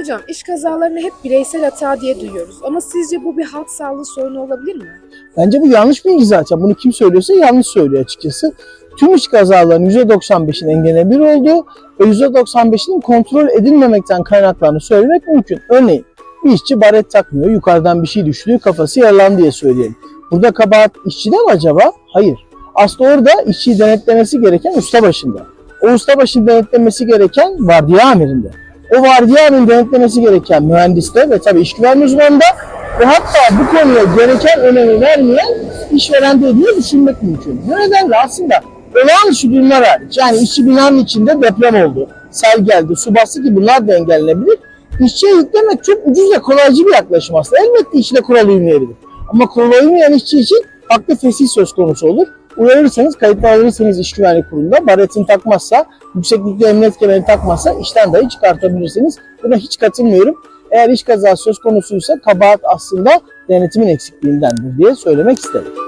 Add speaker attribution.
Speaker 1: Hocam iş kazalarını hep bireysel hata diye duyuyoruz ama sizce bu bir halk sağlığı sorunu olabilir mi?
Speaker 2: Bence bu yanlış bilgi zaten. Bunu kim söylüyorsa yanlış söylüyor açıkçası. Tüm iş kazalarının %95'in engellenebilir olduğu ve %95'inin kontrol edilmemekten kaynaklandığını söylemek mümkün. Örneğin bir işçi baret takmıyor, yukarıdan bir şey düştü, kafası yaralandı diye söyleyelim. Burada kabahat işçide mi acaba? Hayır. Aslında orada işçiyi denetlemesi gereken usta başında. O usta başını denetlemesi gereken vardiya amirinde. O vardiya amirini denetlemesi gereken mühendiste ve tabii iş güvenliği uzmanında ve hatta bu konuya gereken önemi vermeyen işverende diye düşünmek mümkün. Bu nedenle aslında olağanüstü durumlar hariç, yani işçi binanın içinde deprem oldu, sel geldi, su bastı ki bunlar da engellenebilir. İşçiye yüklemek çok ucuz ve kolaycı bir yaklaşım aslında. Elbette işine kural uymayabilir. Ama kural uymayan işçi için haklı fesih söz konusu olur. Uyarırsanız, kayıtlı alırsanız iş güvenlik kurulunda baretini takmazsa, yükseklikte emniyet kemerini takmazsa işten dahi çıkartabilirsiniz. Buna hiç katılmıyorum. Eğer iş kazası söz konusuysa kabahat aslında denetimin eksikliğindendir diye söylemek isterim.